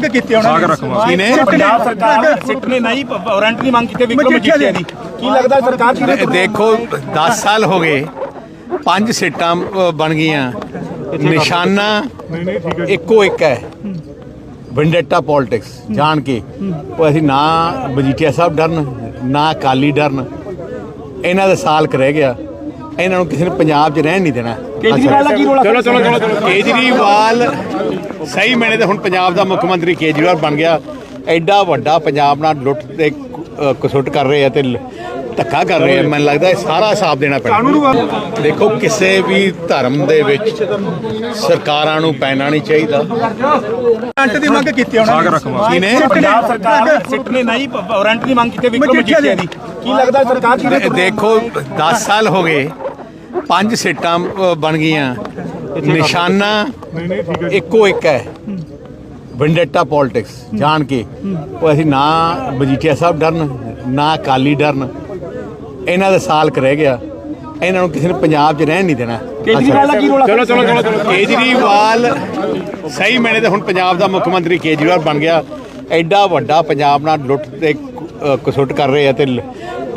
ਮੰਗ ਕੀਤੀ ਉਹਨਾਂ ਰੱਖਵਾ। ਕਿਨੇ ਪੰਜਾਬ ਸਰਕਾਰ ਨੇ ਸਿੱਟ ਨੇ ਨਹੀਂ ਵਾਰੰਟ ਨਹੀਂ ਮੰਗ ਕੀਤੀ ਵਿਕਰਮ ਮਜੀਠੀਆ ਦੀ। ਕੀ ਲੱਗਦਾ ਸਰਕਾਰ ਕੀ ਦੇਖੋ 10 ਸਾਲ ਹੋ ਗਏ ਪੰਜ ਸੀਟਾਂ ਬਣ ਗਈਆਂ। ਨਿਸ਼ਾਨਾ ਇੱਕੋ ਇੱਕ ਹੈ। ਵੈਂਡੇਟਾ ਪੋਲਿਟਿਕਸ ਜਾਣ ਕੇ। ਉਹ ਅਸੀਂ ਨਾ ਮਜੀਠੀਆ ਸਾਹਿਬ ਡਰਨ ਨਾ ਅਕਾਲੀ ਡਰਨ। ਇਹਨਾਂ ਦਾ ਸਾਲ ਕਰ ਰਹਿ ਗਿਆ। ਇਹਨਾਂ ਨੂੰ ਕਿਸੇ ਨੇ ਪੰਜਾਬ 'ਚ ਰਹਿਣ ਨਹੀਂ ਦੇਣਾ। ਕੇਜਰੀਵਾਲ ਦਾ ਕੀ ਰੋਲ ਚਲੋ ਚਲੋ ਚਲੋ ਚਲੋ। ਕੇਜਰੀਵਾਲ ਸਹੀ ਮੈਨੇ ਤੇ ਹੁਣ ਪੰਜਾਬ ਦਾ ਮੁੱਖ ਮੰਤਰੀ ਕੇਜਰੀਵਾਲ ਬਣ ਗਿਆ। ਐਡਾ ਵੱਡਾ ਪੰਜਾਬ ਨਾਲ ਲੁੱਟ ਤੇ ਕਸੁੱਟ ਕਰ ਰਹੇ ਆ ਤੇ ਧੱਕਾ ਕਰ ਰਹੇ ਆ। ਮੈਨੂੰ ਲੱਗਦਾ ਇਹ ਸਾਰਾ ਹਿਸਾਬ ਦੇਣਾ ਪੈਣਾ। ਦੇਖੋ ਕਿਸੇ ਵੀ ਧਰਮ ਦੇ ਵਿੱਚ ਸਰਕਾਰਾਂ ਨੂੰ ਪੈਣਾ ਨਹੀਂ ਚਾਹੀਦਾ। ਅੰਟ ਦੀ ਮੰਗ ਕੀਤੀ ਉਹਨਾਂ। ਕਿਨੇ ਪੰਜਾਬ ਸਰਕਾਰ ਨੇ ਸਿੱਟ ਨੇ ਨਹੀਂ ਵਾਰੰਟ ਨਹੀਂ ਮੰਗ ਕੀਤੀ ਵਿਕਰਮ ਮਜੀਠੀਆ ਦੀ। ਕੀ ਲੱਗਦਾ ਸਰਕਾਰ ਕੀ ਦੇ- ਦੇਖੋ 10 ਸਾਲ ਹੋ ਗਏ। ਪੰਜ ਸੀਟਾਂ ਅ, ਬਣ ਗਈਆਂ। ਨਿਸ਼ਾਨਾ ਇੱਕੋ ਇੱਕ ਹੈ। ਵੈਂਡੇਟਾ ਪੋਲਿਟਿਕਸ ਜਾਣ ਕੇ। ਉਹ ਅਸੀਂ ਨਾ ਮਜੀਠੀਆ ਸਾਹਿਬ ਡਰਨ ਨਾ ਅਕਾਲੀ ਡਰਨ। ਇਹਨਾਂ ਦਾ ਸਾਲ ਕਰ ਰਹਿ ਗਿਆ। ਇਹਨਾਂ ਨੂੰ ਕਿਸੇ ਨੇ ਪੰਜਾਬ 'ਚ ਰਹਿਣ ਨਹੀਂ ਦੇਣਾ। ਕੇਜਰੀਵਾਲ ਦਾ ਕੀ ਰੋਲ? ਚਲੋ ਚਲੋ ਚਲੋ ਚਲੋ। ਕੇਜਰੀਵਾਲ ਸਹੀ ਮੈਨੇ ਤੇ ਹੁਣ ਪੰਜਾਬ ਦਾ ਮੁੱਖ ਮੰਤਰੀ ਕੇਜਰੀਵਾਲ ਬਣ ਗਿਆ। ਐਡਾ ਵੱਡਾ ਪੰਜਾਬ ਨਾਲ ਲੁੱਟ ਤੇ ਅ, ਕਸੁੱਟ ਕਰ ਰਹੇ ਆ ਤੇ ਲ-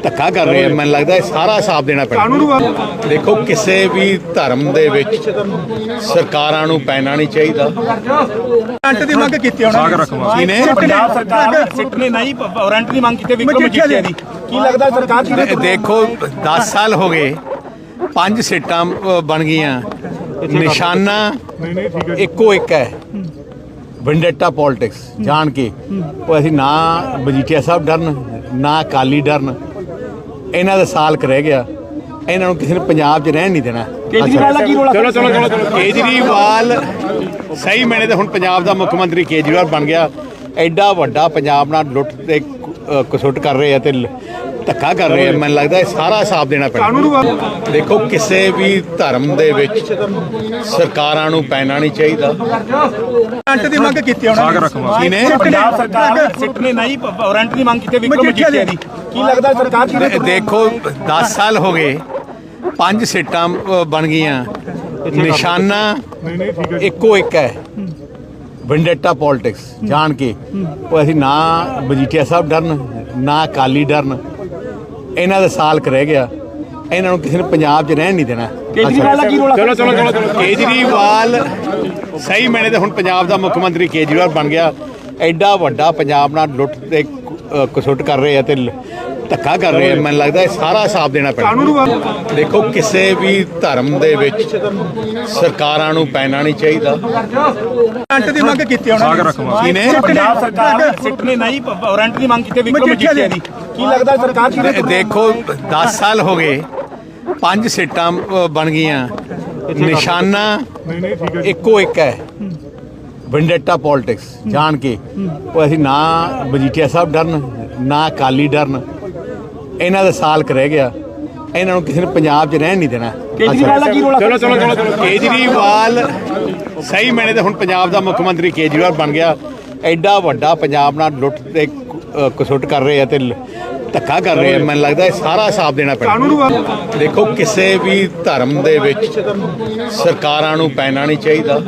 ਧੱਕਾ ਕਰ ਰਹੇ ਆ। ਮੈਨੂੰ ਲੱਗਦਾ ਇਹ ਸਾਰਾ ਹਿਸਾਬ ਦੇਣਾ ਪੈਣਾ। ਦੇਖੋ ਕਿਸੇ ਵੀ ਧਰਮ ਦੇ ਵਿੱਚ ਸਰਕਾਰਾਂ ਨੂੰ ਪੈਣਾ ਨਹੀਂ ਚਾਹੀਦਾ। ਅੰਟ ਦੀ ਮੰਗ ਕੀਤੀ ਉਹਨਾਂ ਪੰਜਾਬ ਸਰਕਾਰ ਨੇ ਸਿੱਟ ਨੇ ਨਹੀਂ ਵਾਰੰਟ ਨਹੀਂ ਮੰਗ ਕੀਤੀ ਵਿਕਰਮ ਮਜੀਠੀਆ ਦੀ। ਕੀ ਲੱਗਦਾ ਸਰਕਾਰ ਕੀ ਦੇ- ਦੇਖੋ 10 ਸਾਲ ਹੋ ਗਏ ਪੰਜ ਸੀਟਾਂ ਬਣ ਗਈਆਂ। ਨਿਸ਼ਾਨਾ ਇੱਕੋ ਇੱਕ ਹੈ। ਵੈਂਡੇਟਾ ਪੋਲਿਟਿਕਸ ਜਾਣ ਕੇ। ਉਹ ਅਸੀਂ ਨਾ ਮਜੀਠੀਆ ਸਾਹਿਬ ਡਰਨ ਨਾ ਅਕਾਲੀ ਡਰਨ। ਇਹਨਾਂ ਦਾ ਸਾਲ ਕਰ ਰਹਿ ਗਿਆ। ਇਹਨਾਂ ਨੂੰ ਕਿਸੇ ਨੇ ਪੰਜਾਬ 'ਚ ਰਹਿਣ ਨਹੀਂ ਦੇਣਾ। ਕੇਜਰੀਵਾਲ ਦਾ ਕੀ ਰੋਲ ਚਲੋ ਚਲੋ ਚਲੋ ਚਲੋ। ਕੇਜਰੀਵਾਲ ਸਹੀ ਮੈਨੇ ਤੇ ਹੁਣ ਪੰਜਾਬ ਦਾ ਮੁੱਖ ਮੰਤਰੀ ਕੇਜਰੀਵਾਲ ਬਣ ਗਿਆ। ਐਡਾ ਵੱਡਾ ਪੰਜਾਬ ਨਾਲ ਲੁੱਟ ਤੇ ਕਸੁੱਟ ਕਰ ਰਹੇ ਆ ਤੇ ਧੱਕਾ ਕਰ ਰਹੇ ਆ। ਮੈਨੂੰ ਲੱਗਦਾ ਇਹ ਸਾਰਾ ਹਿਸਾਬ ਦੇਣਾ ਪੈਣਾ। ਦੇਖੋ ਕਿਸੇ ਵੀ ਧਰਮ ਦੇ ਵਿੱਚ ਸਰਕਾਰਾਂ ਨੂੰ ਪੈਣਾ ਨਹੀਂ ਚਾਹੀਦਾ। ਅੰਟ ਦੀ ਮੰਗ ਕੀਤੀ ਉਹਨਾਂ ਪੰਜਾਬ ਸਰਕਾਰ ਨੇ ਸਿੱਟ ਨੇ ਨਹੀਂ ਵਾਰੰਟ ਨਹੀਂ ਮੰਗ ਕੀਤੀ ਵਿਕਰਮ ਮਜੀਠੀਆ ਦੀ। ਕੀ ਲੱਗਦਾ ਸਰਕਾਰ ਕੀ ਦੇ- ਦੇਖੋ 10 ਸਾਲ ਹੋ ਗਏ ਪੰਜ ਸੀਟਾਂ ਬਣ ਗਈਆਂ। ਨਿਸ਼ਾਨਾ ਇੱਕੋ ਇੱਕ ਹੈ। ਵੈਂਡੇਟਾ ਪੋਲਿਟਿਕਸ ਜਾਣ ਕੇ। ਉਹ ਅਸੀਂ ਨਾ ਮਜੀਠੀਆ ਸਾਹਿਬ ਡਰਨ ਨਾ ਅਕਾਲੀ ਡਰਨ। ਇਹਨਾਂ ਦਾ ਸਾਲ ਕਰ ਰਹਿ ਗਿਆ। ਇਹਨਾਂ ਨੂੰ ਕਿਸੇ ਨੇ ਪੰਜਾਬ 'ਚ ਰਹਿਣ ਨਹੀਂ ਦੇਣਾ। ਕੇਜਰੀਵਾਲ ਦਾ ਕੀ ਰੋਲ ਚਲੋ ਚਲੋ ਚਲੋ ਚਲੋ। ਕੇਜਰੀਵਾਲ ਸਹੀ ਮੈਨੇ ਤੇ ਹੁਣ ਪੰਜਾਬ ਦਾ ਮੁੱਖ ਮੰਤਰੀ ਕੇਜਰੀਵਾਲ ਬਣ ਗਿਆ। ਐਡਾ ਵੱਡਾ ਪੰਜਾਬ ਨਾਲ ਲੁੱਟ ਤੇ ਕਸੁੱਟ ਕਰ ਰਹੇ ਆ ਤੇ ਧੱਕਾ ਕਰ ਰਹੇ ਆ। ਮੈਨੂੰ ਲੱਗਦਾ ਇਹ ਸਾਰਾ ਹਿਸਾਬ ਦੇਣਾ ਪੈਣਾ। ਦੇਖੋ ਕਿਸੇ ਵੀ ਧਰਮ ਦੇ ਵਿੱਚ ਸਰਕਾਰਾਂ ਨੂੰ ਪੈਣਾ ਨਹੀਂ ਚਾਹੀਦਾ। ਅੰਟ ਦੀ ਮੰਗ ਕੀਤੀ ਉਹਨਾਂ। ਕਿਨੇ ਪੰਜਾਬ ਸਰਕਾਰ ਨੇ ਸਿੱਟ ਨੇ ਨਹੀਂ ਵਾਰੰਟ ਨਹੀਂ ਮੰਗ ਕੀਤੀ ਵਿਕਰਮ ਮਜੀਠੀਆ ਦੀ। ਕੀ ਲੱਗਦਾ ਸਰਕਾਰ ਕੀ ਦੇ- ਦੇਖੋ 10 ਸਾਲ ਹੋ ਗਏ ਪੰਜ ਸੀਟਾਂ ਬਣ ਗਈਆਂ। ਨਿਸ਼ਾਨਾ ਇੱਕੋ ਇੱਕ ਹੈ। ਵੈਂਡੇਟਾ ਪੋਲਿਟਿਕਸ ਜਾਣ ਕੇ। ਉਹ ਅਸੀਂ ਨਾ ਮਜੀਠੀਆ ਸਾਹਿਬ ਡਰਨ ਨਾ ਅਕਾਲੀ ਡਰਨ। ਇਹਨਾਂ ਦਾ ਸਾਲ ਕਰ ਰਹਿ ਗਿਆ ਇਹਨਾਂ ਨੂੰ ਕਿਸੇ ਨੇ ਪੰਜਾਬ 'ਚ ਰਹਿਣ ਨਹੀਂ ਦੇਣਾ। ਕੇਜਰੀਵਾਲ ਦਾ ਕੀ ਰੋਲ? ਚਲੋ ਚਲੋ ਚਲੋ ਚਲੋ। ਕੇਜਰੀਵਾਲ ਸਹੀ ਮੈਨੇ ਤੇ ਹੁਣ ਪੰਜਾਬ ਦਾ ਮੁੱਖ ਮੰਤਰੀ ਕੇਜਰੀਵਾਲ ਬਣ ਗਿਆ। ਐਡਾ ਵੱਡਾ ਪੰਜਾਬ ਨਾਲ ਲੁੱਟ ਤੇ ਕਸੁੱਟ ਕਰ ਰਹੇ ਆ ਤੇ ਧੱਕਾ ਕਰ ਰਹੇ ਆ। ਮੈਨੂੰ ਲੱਗਦਾ ਇਹ ਸਾਰਾ ਹਿਸਾਬ ਦੇਣਾ ਪੈਣਾ। ਦੇਖੋ ਕਿਸੇ ਵੀ ਧਰਮ ਦੇ ਵਿੱਚ ਸਰਕਾਰਾਂ ਨੂੰ ਪੈਣਾ ਨਹੀਂ ਚਾਹੀਦਾ।